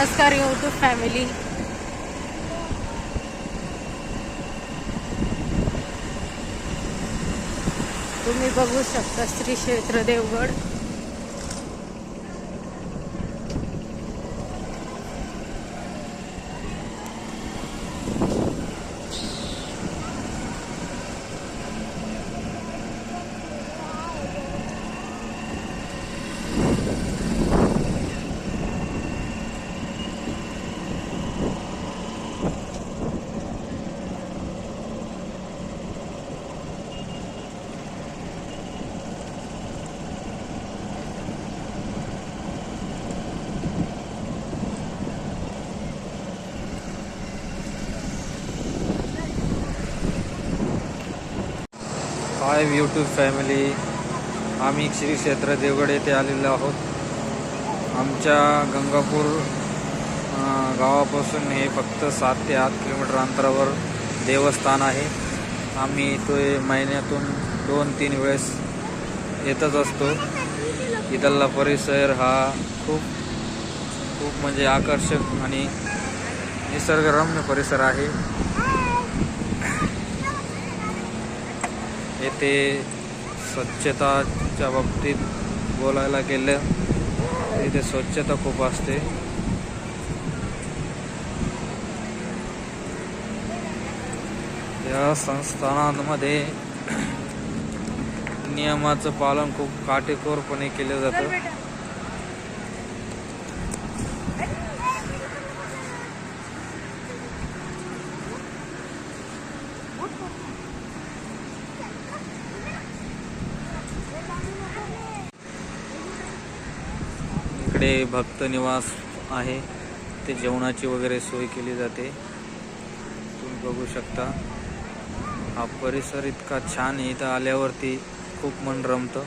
नमस्कार YouTube family तुम्ही बघू शकता श्री क्षेत्र देवगड. लाईव्ह यूट्यूब फॅमिली आम्ही श्री क्षेत्र देवगड येथे आलेलो आहोत. आमच्या गंगापूर गावापासून हे फक्त सात ते आठ किलोमीटर अंतरावर देवस्थान आहे. आम्ही तो महिन्यातून दोन तीन वेळेस येतच असतो. इथला परिसर हा खूप खूप म्हणजे आकर्षक आणि निसर्गरम्य परिसर आहे. येथे स्वच्छताच्या बाबतीत बोलायला गेलं इथे स्वच्छता खूप असते. या संस्थानांमध्ये नियमाचं पालन खूप काटेकोरपणे केलं जातं. इकडे भक्त निवास आहे. ते जेवणाची वगैरे सोय केली जाते. तुम्ही बघू शकता. हा परिसर इतका छान आहे. इथं आल्यावरती खूप मन रमतं.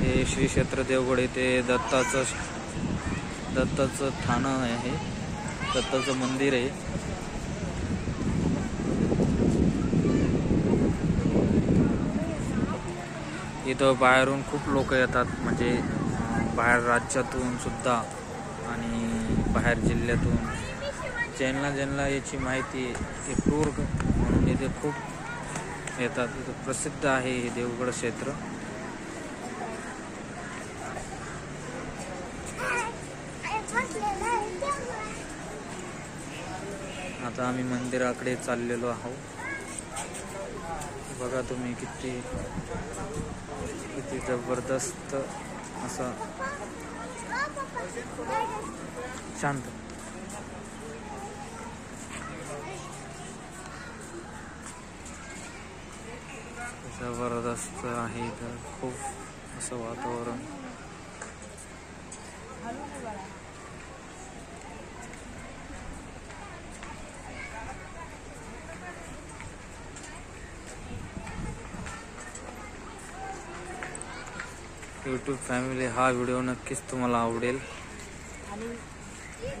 हे श्री क्षेत्र देवगड येथे दत्ताचं दत्ताचं ठाणं आहे. दत्ताचं मंदिर आहे. इथं बाहेरून खूप लोक येतात. म्हणजे बाहेर राज्यातून सुद्धा आणि बाहेर जिल्ह्यातून. ज्यांना ज्यांना याची माहिती आहे ते टूर म्हणून इथे खूप येतात. इथं प्रसिद्ध आहे हे देवगड क्षेत्र. आता आम्ही मंदिराकडे चाललेलो आहोत. बघा तुम्ही किती किती जबरदस्त असं शांत. जबरदस्त आहे इथं. खूप असं वातावरण. यूट्यूब फॅमिली हा व्हिडिओ नक्कीच तुम्हाला आवडेल. आणि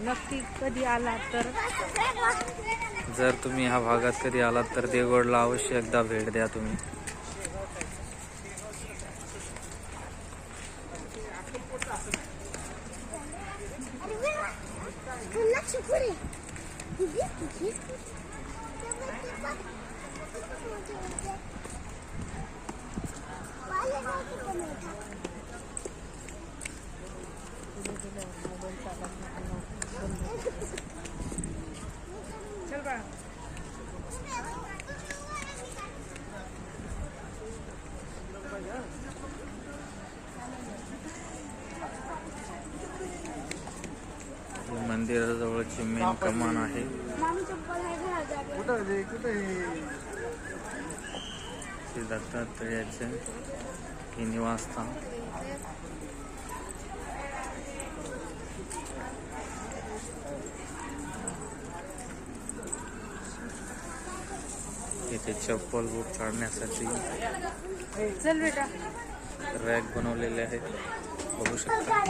नक्की कधी आला तर जर तुम्ही ह्या भागात कधी आलात तर देवगडला अवश्य एकदा भेट द्या तुम्ही. मंदिराजवळची मेन कमान आहे? श्री दत्तात्रेयाचे हे निवासस्थान. इथे चप्पल बूट काढण्यासाठी चल बेटा. रॅक बनवलेले आहेत. बघू शकता.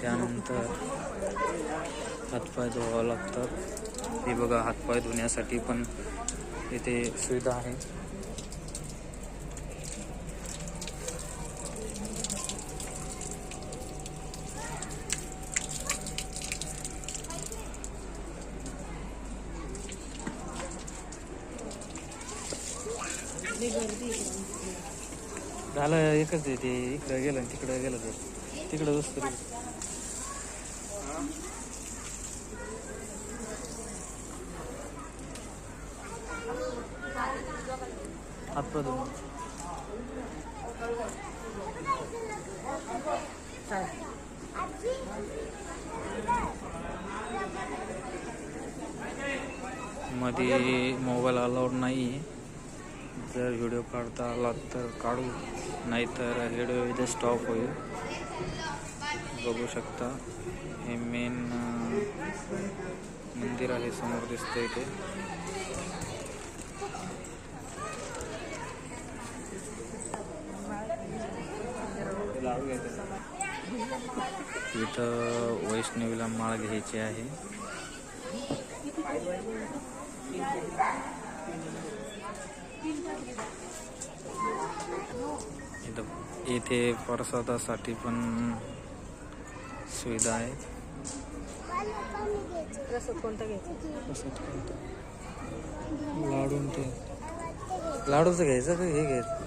त्यानंतर हातपाय धुवावं लागतात. हे बघा हातपाय धुण्यासाठी पण इथे सुविधा आहे. झालं एकच आहे ते. इकडं गेलं आणि तिकडं गेलं तर. तिकडं दुसरं हातपाय धुवून मध्ये मोबाईल नाही जर व्हिडिओ काढता आला तर काढू नाहीतर व्हिडिओ इथे स्टॉप होईल. बघू शकता. हे मेन मंदिर आहे समोर दिसतं इथे. इथं वैष्णवीला माळ घ्यायची आहे. इथं इथे प्रसादासाठी पण सुविधा आहे. लाडू ते. लाडूचं घ्यायचं का? हे घ्यायचं.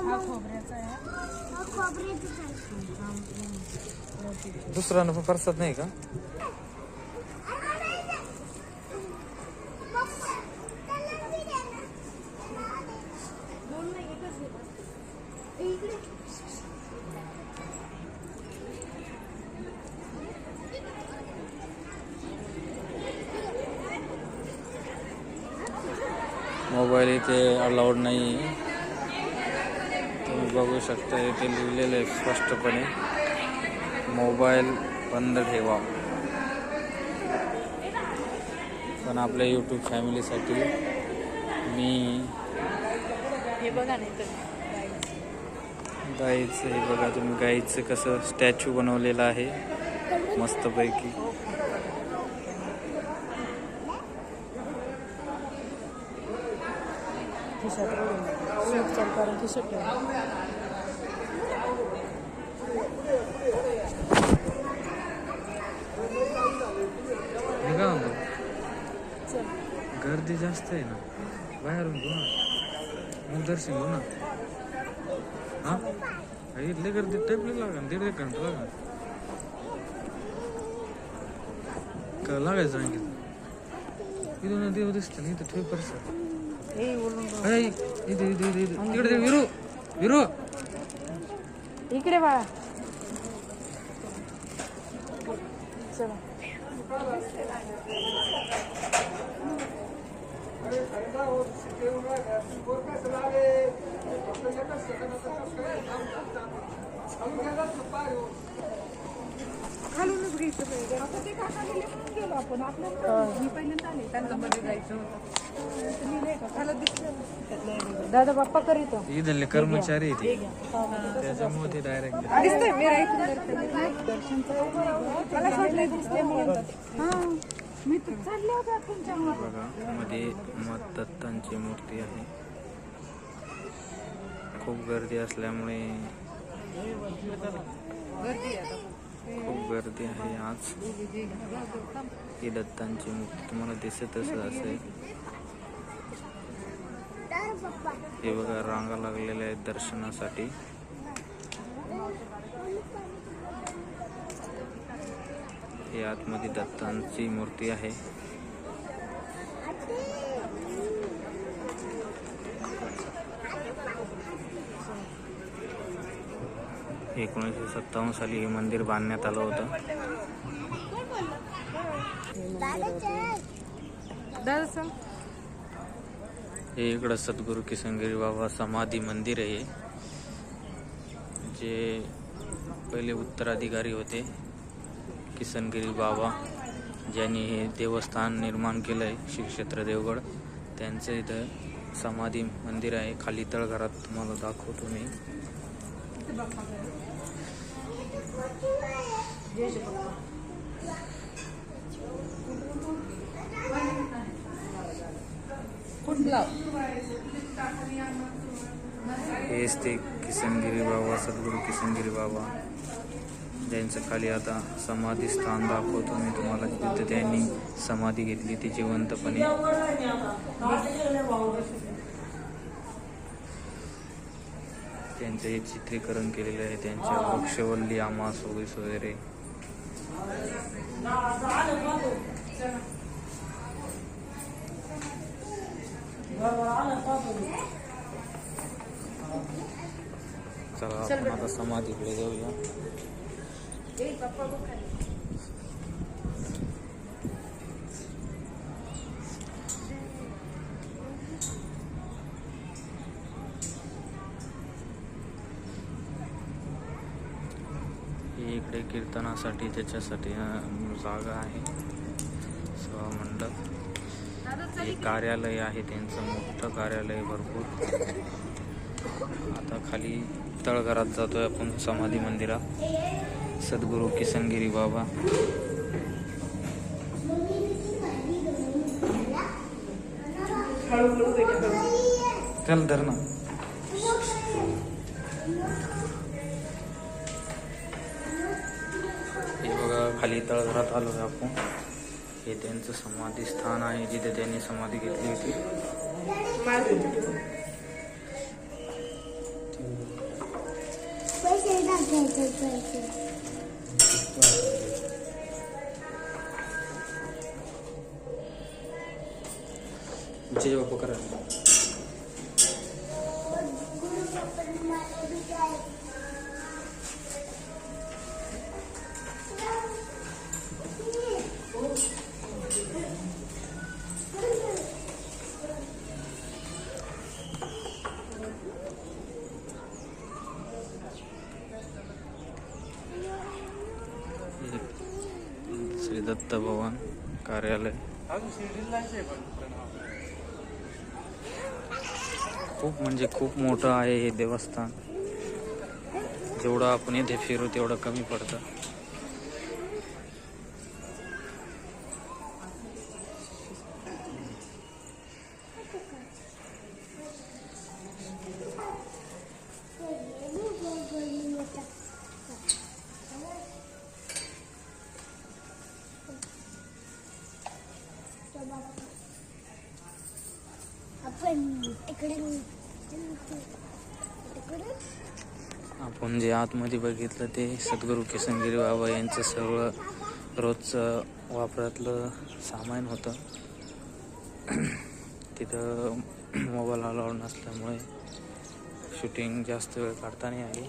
हा खोबऱ्याचा आहे. दुसरा पण प्रसाद नाही का मोबाईल इथे अलाउड नाही आहे तुम्ही बघू शकता इथे लिहिलेलं आहे स्पष्टपणे. मोबाईल बंद ठेवा. पण आपल्या यूट्यूब फॅमिलीसाठी मी हे बघा गाईचं हे बघा तुम्ही गाईचं कसं स्टॅच्यू बनवलेलं आहे. मस्तपैकी. खिशात स्वीट चाल कारण खिशात ठेवा हे का म्हणतो चल. गर्दी जास्त आहे ना. बाहेरून घेऊ ना मग दर्शन घेऊ ना हा इथली गर्दी टाईपली लागेल. दीड एक घंटा लागेल. का लागायचं आणखी इथून देव दिसतं ना इथं ठेव परसा हे बोलून बघ. अरे इथे इथे इथे इथे तिकडे ते विरू विरू इकडे बाळा चला खालूनच घ्यायचं पाहिजे आता ते. काका गेले म्हणून गेलो आपण आपल्याला मी पहिल्यांदा आले त्यांना मध्ये जायचं होतं तुम्ही नाही का खाली दिसलं दादा बाप्पा करीत इथले कर्मचारी आहे. ते त्याच्यामुळे ते डायरेक्ट दिसतंय मी ऐकून दर्शनचं मला असं वाटलं दिसतंय म्हणून. हा मी तर चालले होते तुमच्या बघा मध्ये मत दत्तांची मूर्ती आहे. खूप गर्दी असल्यामुळे खूप गर्दी आहे आज. ही दत्तांची मूर्ती तुम्हाला दिसतच असेल हे बघा रांगा लागलेल्या आहेत दर्शनासाठी. हे आतमध्ये दत्तांची मूर्ती आहे. एकोणीसशे सत्तावन्न साली हे मंदिर बांधण्यात आलं होतं. हे इकडं सद्गुरू किसनगिरी बाबा समाधी मंदिर आहे जे पहिले उत्तराधिकारी होते किसनगिरी बाबा ज्यांनी हे देवस्थान निर्माण केलं आहे श्री क्षेत्र देवगड. त्यांचं इथं समाधी मंदिर आहे. खाली तळघरात तुम्हाला दाखवतो मी. हेच ते किसनगिरी बाबा सद्गुरू किसनगिरी बाबा. ज्यांचं खाली आता समाधी स्थान दाखवतो मी तुम्हाला तिथे त्यांनी समाधी घेतली ती जिवंतपणे. त्यांचे हे चित्रीकरण केलेले आहे त्यांच्या वृक्षवल्ली आमास वगैरे चला आपण आता समाधीकडे जाऊया. कीर्तनासाठी त्याच्यासाठी जागा आहे. सभा मंडप हे कार्यालय आहे त्यांचं मोठं कार्यालय भरपूर. आता खाली तळघरात जातोय आपण समाधी मंदिरात. सद्गुरू किसनगिरी बाबा. चल धर खाली तळघरात आलो आहे आपण. हे त्यांचं समाधी स्थान आहे जिथे त्यांनी समाधी घेतली होती. जय बापू करा. खूप म्हणजे खूप मोठं आहे हे देवस्थान. जेवढं आपण इथे फिरू तेवढं कमी पडतं. आतमध्ये बघितलं ते सद्गुरू किसनगिरी बाबा यांचं सगळं रोजचं वापरातलं सामान होतं. तिथं मोबाईल अलाउड नसल्यामुळे शूटिंग जास्त वेळ काढता नाही आली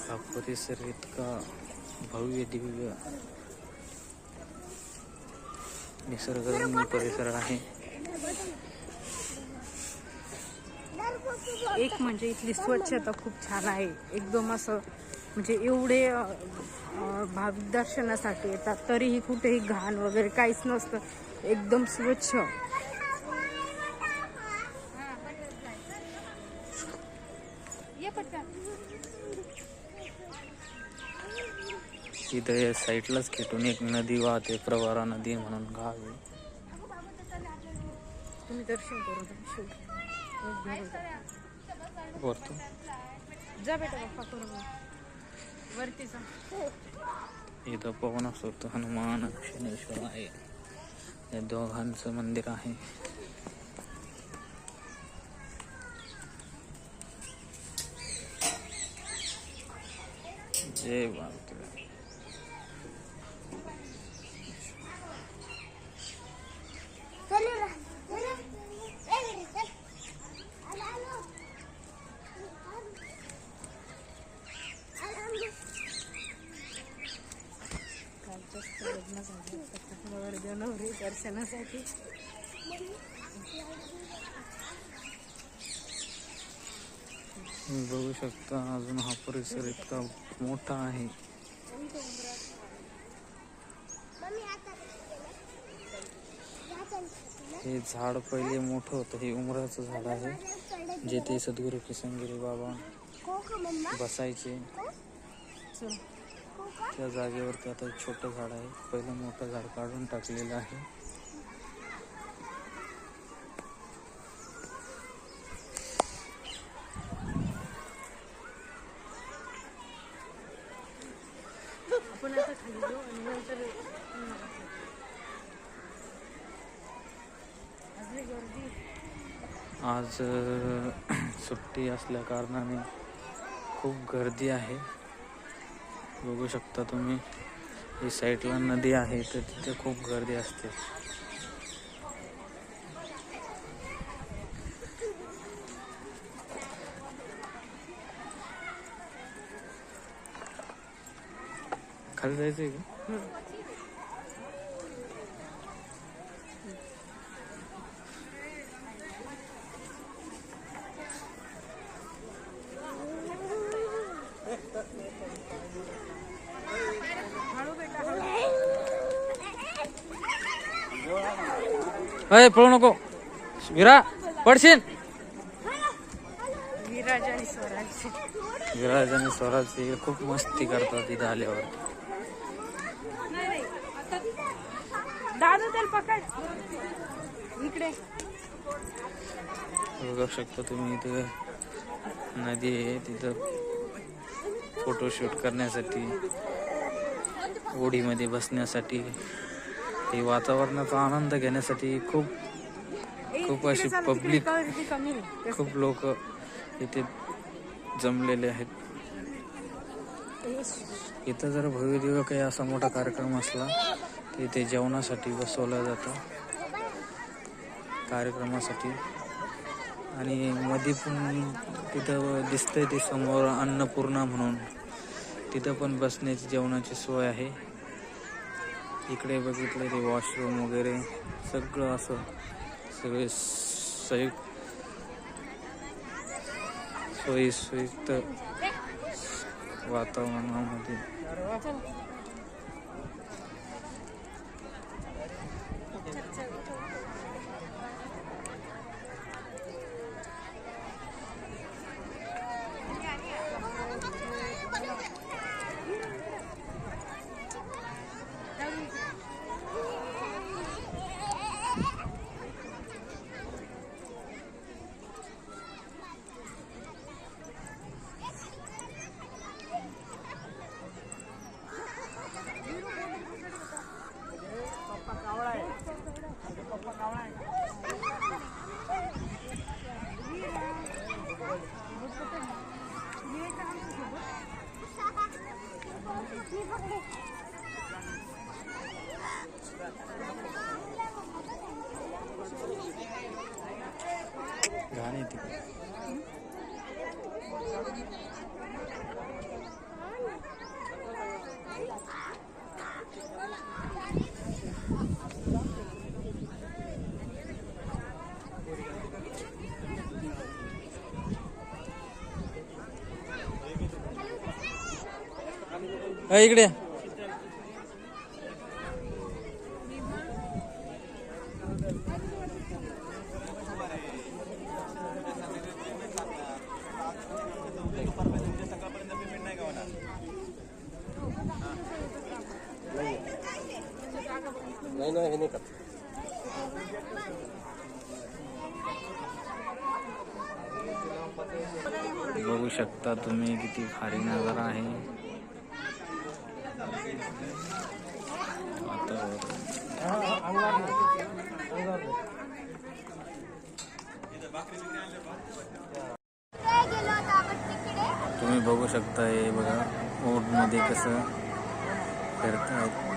हा परिसर इतका भव्य दिव्य निसर्गरम्य परिसर आहे. एक म्हणजे इथली स्वच्छता खूप छान आहे. एकदम असं म्हणजे एवढे भाविक दर्शनासाठी येतात तरीही कुठेही घाण वगैरे काहीच नसतं. एकदम स्वच्छ. तिथं या साईडलाच खेटून एक नदी वाहते प्रवारा नदी म्हणून गाव आहे. तुम्ही दर्शन करू. वरतो जा बेटा बाप्पा करू मग. वरती जा इथं पवन सुत हनुमान शनेश्वर आहे या दोघांचं मंदिर आहे जय भारत चलो ना चलो ए चल आला आलो आला कालच्याच लग्न झालं फक्त नवरदेव नवरी दर्शनासाठी. बघू शकता अजून हा परिसर इतका मोठा आहे. हे झाड पहिले मोठं होतं हे उमराचं झाड आहे जे ते सद्गुरू किसनगिरी बाबा बसायचे. त्या जागेवरती आता एक छोटं झाड आहे. पहिलं मोठं झाड काढून टाकलेलं आहे. आज सुट्टी असल्या कारणाने खूप गर्दी आहे. बघू शकता तुम्ही. ही साईडला नदी आहे तर तिथे खूप गर्दी असते. खाली जायचं आहे का हो. अय पळू नको. विरा पडशील? विराज आणि स्वराज विराज आणि स्वराज खूप मस्ती करतात इथं आल्यावर. दादा त्याला पकड. इकडे. बघू शकता तुम्ही इथं. नदी आहे तिथं फोटोशूट करण्यासाठी ओढीमध्ये बसण्यासाठी. हे वातावरणाचा आनंद घेण्यासाठी खूप खूप अशी आहे. खूप लोक इथे जमलेले आहेत. इथं जर भव्यदिव्य काही असा मोठा कार्यक्रम असला तर इथे जेवणासाठी बसवलं जातं. कार्यक्रमासाठी. आणि मध्ये पण तिथं दिसतंय ते समोर अन्नपूर्णा म्हणून. तिथं पण बसण्याची जेवणाची सोय आहे. इकडे बघितलं ते वॉशरूम वगैरे सगळं असं सगळे संयुक्त सोयी सुयुक्त वातावरणामध्ये घाण आहे तिकडे अय, इकडे या. बघू शकता तुम्ही किती भारी नजारा आहे वातावरण काय गेलो होतो आपण तिकडे तुम्ही बघू शकता हे बघा मध्ये कसं फिरतायत.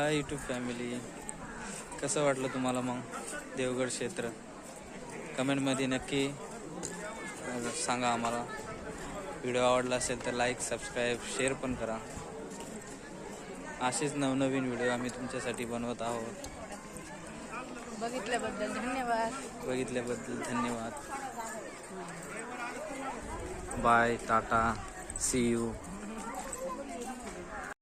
हाय यूट्यूब फॅमिली कसं वाटलं तुम्हाला मग देवगड क्षेत्र? कमेंटमध्ये नक्की सांगा आम्हाला. व्हिडिओ आवडला असेल तर लाईक सबस्क्राईब शेअर पण करा. असेच नवनवीन व्हिडिओ आम्ही तुमच्यासाठी बनवत आहोत. बघितल्याबद्दल धन्यवाद. बघितल्याबद्दल धन्यवाद. Bye Tata C you